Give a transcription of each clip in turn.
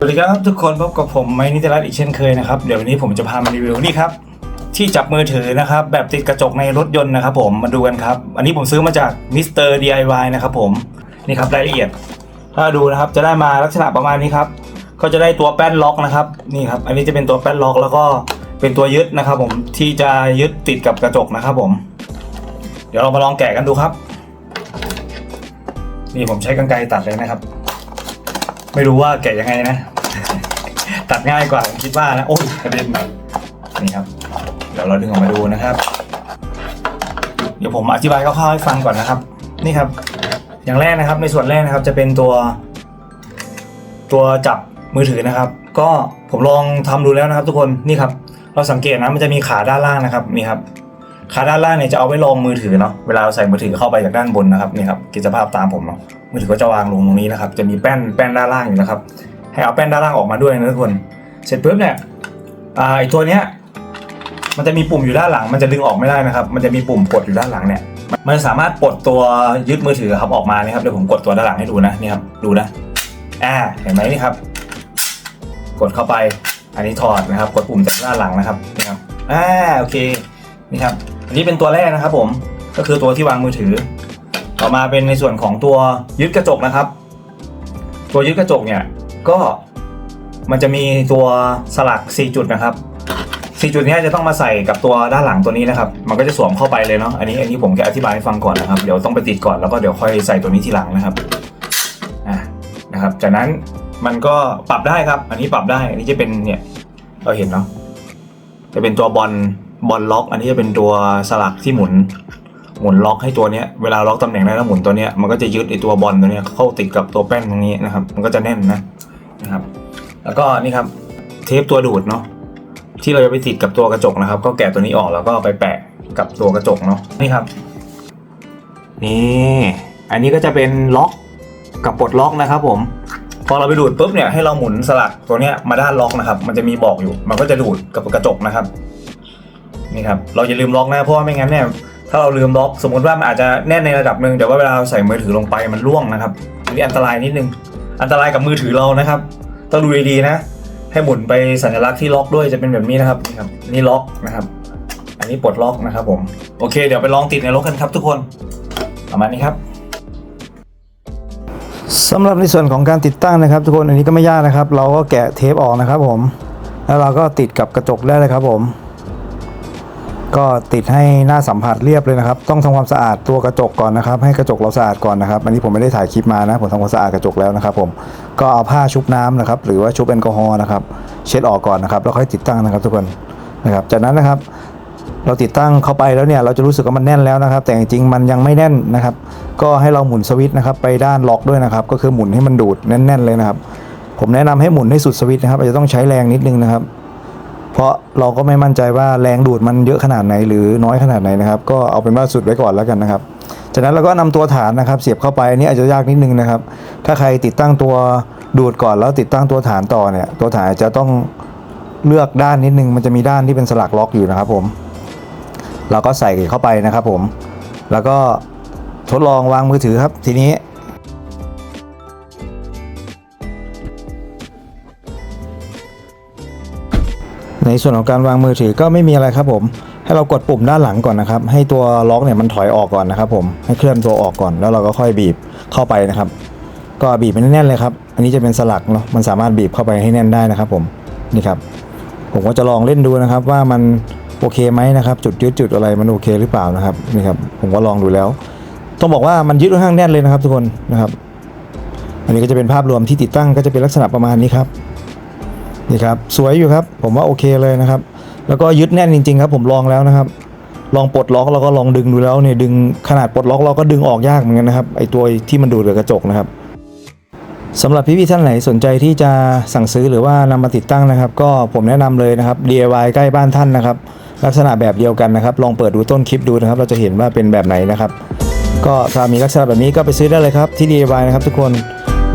สวัสดีครับทุกคนพบกับผมไมค์นิตรัตน์อีกเช่นเคยนะครับเดี๋ยววันนี้ผมจะพามารีวิวนี่ครับที่จับมือถือนะครับแบบติดกระจกในรถยนต์นะครับผมมาดูกันครับ อันนี้ผมซื้อมาจากมิสเตอร์ DIY นะครับผมนี่ครับรายละเอียด ถ้าดูนะครับจะได้มาลักษณะประมาณนี้ครับก็จะได้ตัวแป้นล็อกนะครับนี่ครับอันนี้จะเป็นตัวแป้นล็อก แล้วก็เป็นตัวยึดนะครับ ผมที่จะยึดติดกับกระจกนะครับผม เดี๋ยวเรามาลองแกะกันดูครับ นี่ผมใช้กรรไกรตัดเลยนะครับ ไม่รู้ว่าแกะยังไงนะ ตัดง่ายกว่าผมคิดว่านะ โอ้ยกระเด็นนี่ครับ เดี๋ยวเราดึงออกมาดูนะครับ เดี๋ยวผมอธิบายคร่าวๆให้ฟังก่อนนะครับ นี่ครับ อย่างแรกนะครับ ในส่วนแรกนะครับจะเป็นตัว ตัวจับมือถือนะครับ ก็ผมลองทำดูแล้วนะครับ ทุกคนนี่ครับ เราสังเกตนะมันจะมีขาด้านล่างนะครับนี่ครับขาด้านล่างเนี่ยจะเอาไว้รองมือถือเนาะเวลาเราใส่มือถือเข้าไปจากด้านบนนะครับนี่ครับกิจภาพตามผมเนาะ มือถือก็จะวางลงตรงนี้นะครับ จะมีแป้นแป้นด้านล่างอยู่นะครับ ให้เอาแป้นด้านล่างออกมาด้วยนะทุกคน เสร็จปุ๊บเนี่ยอ่าไอตัวเนี้ยมันจะมีปุ่มอยู่ด้านหลัง มันจะดึงออกไม่ได้นะครับ มันจะมีปุ่มกดอยู่ด้านหลังเนี่ย มันสามารถปลดตัวยึดมือถือครับออกมานี่ครับ เดี๋ยวผมกดตัวด้านหลังให้ดูนะนี่ครับ ดูนะ อ่า เห็นไหมนี่ครับ กดเข้าไป อันนี้ถอดนะครับ กดปุ่มจากด้านหลังนะครับ นี่ครับ อ่า โอเค นี่ครับ อันนี้เป็นตัวแรกนะครับ ผม ก็คือตัวที่วางมือถือ ต่อมาเป็นในส่วนของตัวยึดกระจกนะครับ ตัวยึดกระจกเนี่ยก็มันจะมีตัวสลัก 4 จุดนะครับ 4 จุดนี้จะต้องมาใส่กับตัวด้านหลังตัวนี้นะครับ มันก็จะสวมเข้าไปเลยเนาะอันนี้อันนี้ผมจะอธิบายให้ฟังก่อนนะครับ เดี๋ยวต้องไปติดก่อนแล้วก็เดี๋ยวค่อยใส่ตัวนี้ทีหลังนะครับอะนะครับ จากนั้นมันก็ปรับได้ครับ อันนี้ปรับได้อันนี้จะเป็นเนี่ยเราเห็นเนาะจะเป็นตัวบอลบอลล็อก อันนี้จะเป็นตัวสลักที่หมุน หมุนล็อกให้ตัวเนี้ยเวลาล็อกตำแหน่งได้แล้วหมุนตัวเนี้ยมันก็จะยึดไอตัวบอลตัวเนี้ยเข้าติดกับตัวแป้นตรงนี้นะครับ มันก็จะแน่นนะนะครับ แล้วก็นี่ครับเทปตัวดูดเนาะที่เราจะไปติดกับตัวกระจกนะครับ ก็แกะตัวนี้ออกแล้วก็ไปแปะกับตัวกระจกเนาะนี่ครับนี่อันนี้ก็จะเป็นล็อกกับปลดล็อกนะครับ ผมพอเราไปดูดปุ๊บเนี่ยให้เราหมุนสลักตัวเนี้ยมาด้านล็อกนะครับ มันจะมีบอกอยู่ มันก็จะดูดกับกระจกนะครับนี่ครับเราอย่าลืมล็อกนะเพราะว่าไม่งั้นเนี่ย ถ้าเราลืมล็อก สมมติว่ามันอาจจะแน่นในระดับหนึ่งแต่ว่าเวลาเราใส่มือถือลงไปมันร่วงนะครับอันนี้อันตรายนิดนึง อันตรายกับมือถือเรานะครับต้องดูดีๆนะ ให้หมุนไปสัญลักษณ์ที่ล็อกด้วยจะเป็นแบบนี้นะครับนี่ครับนี่ล็อกนะครับ อันนี้ปลดล็อกนะครับผมโอเค เดี๋ยวไปลองติดในรถกันครับทุกคนประมาณนี้ครับสำหรับในส่วนของการติดตั้งนะครับ ทุกคนอันนี้ก็ไม่ยากนะครับ เราก็แกะเทปออกนะครับผม แล้วเราก็ติดกับกระจกได้เลยครับผม ก็ติดให้หน้าสัมผัสเรียบเลยนะครับ ต้องทำความสะอาดตัวกระจกก่อนนะครับ ให้กระจกเราสะอาดก่อนนะครับ อันนี้ผมไม่ได้ถ่ายคลิปมานะ ผมทำความสะอาดกระจกแล้วนะครับ ผม ก็เอาผ้าชุบน้ำนะครับ หรือว่าชุบแอลกอฮอล์นะครับ เช็ดออกก่อนนะครับ แล้วค่อยติดตั้งนะครับทุกคนนะครับ จากนั้นนะครับ เราติดตั้งเข้าไปแล้วเนี่ย เราจะรู้สึกว่ามันแน่นแล้วนะครับ แต่จริงๆ มันยังไม่แน่นนะครับ ก็ให้เราหมุนสวิตช์นะครับ ไปด้านล็อกด้วยนะครับ ก็คือหมุนให้มันดูดแน่น ๆ เลยนะครับ ผมแนะนำให้หมุนให้สุดสวิตช์นะครับ อาจจะต้องใช้แรงนิดนึงนะครับ เพราะเราก็ไม่มั่นใจว่าแรงดูดมันเยอะขนาดไหนหรือน้อยขนาดไหนนะครับ ก็เอาเป็นว่าสุดไว้ก่อนแล้วกันนะครับ จากนั้นเราก็นำตัวฐานนะครับ เสียบเข้าไปอันนี้อาจจะยากนิดนึงนะครับ ถ้าใครติดตั้งตัวดูดก่อนแล้วติดตั้งตัวฐานต่อเนี่ย ตัวฐานจจะต้องเลือกด้านนิดนึง มันจะมีด้านที่เป็นสลักล็อกอยู่นะครับ ผม เราก็ใส่เข้าไปนะครับ ผม แล้วก็ทดลองวางมือถือครับ ทีนี้ ในส่วนของการวางมือถือก็ไม่มีอะไรครับผม ให้เรากดปุ่มด้านหลังก่อนนะครับ ให้ตัวล็อกเนี่ยมันถอยออกก่อนนะครับผมให้เคลื่อนตัวออกก่อนแล้วเราก็ค่อยบีบเข้าไปนะครับ ก็บีบมันแน่นเลยครับ อันนี้จะเป็นสลักเนาะมันสามารถบีบเข้าไปให้แน่นได้นะครับผมนี่ครับ ผมก็จะลองเล่นดูนะครับ ว่ามันโอเคไหมนะครับ จุดยึดจุดอะไรมันโอเคหรือเปล่านะครับนี่ครับผมก็ลองดูแล้ว ต้องบอกว่ามันยึดค่อนข้างแน่นเลยนะครับ ทุกคนนะครับ อันนี้ก็จะเป็นภาพรวมที่ติดตั้งก็จะเป็นลักษณะประมาณนี้ครับ นี่ครับสวยอยู่ครับ ผมว่าโอเคเลยนะครับ แล้วก็ยึดแน่นจริง ๆ ครับ ผมลองแล้วนะครับ ลองปลดล็อกแล้วก็ลองดึงดูแล้วเนี่ยดึงขนาดปลดล็อกเราก็ดึงออกยากเหมือนกันนะครับไอตัวที่มันดูดกับกระจกนะครับสำหรับพี่ๆท่านไหนสนใจที่จะสั่งซื้อหรือว่านำมาติดตั้งนะครับ ก็ผมแนะนำเลยนะครับ DIY ใกล้บ้านท่านนะครับ ลักษณะแบบเดียวกันนะครับ ลองเปิดดูต้นคลิปดูนะครับ เราจะเห็นว่าเป็นแบบไหนนะครับ ก็ถ้ามีลักษณะแบบนี้ก็ไปซื้อได้เลยครับที่ DIY นะครับทุกคน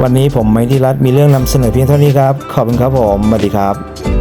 วันนี้ผมไมค์ที่รัฐมีเรื่องนำเสนอเพียงเท่านี้ครับ ขอบคุณครับผมสวัสดีครับ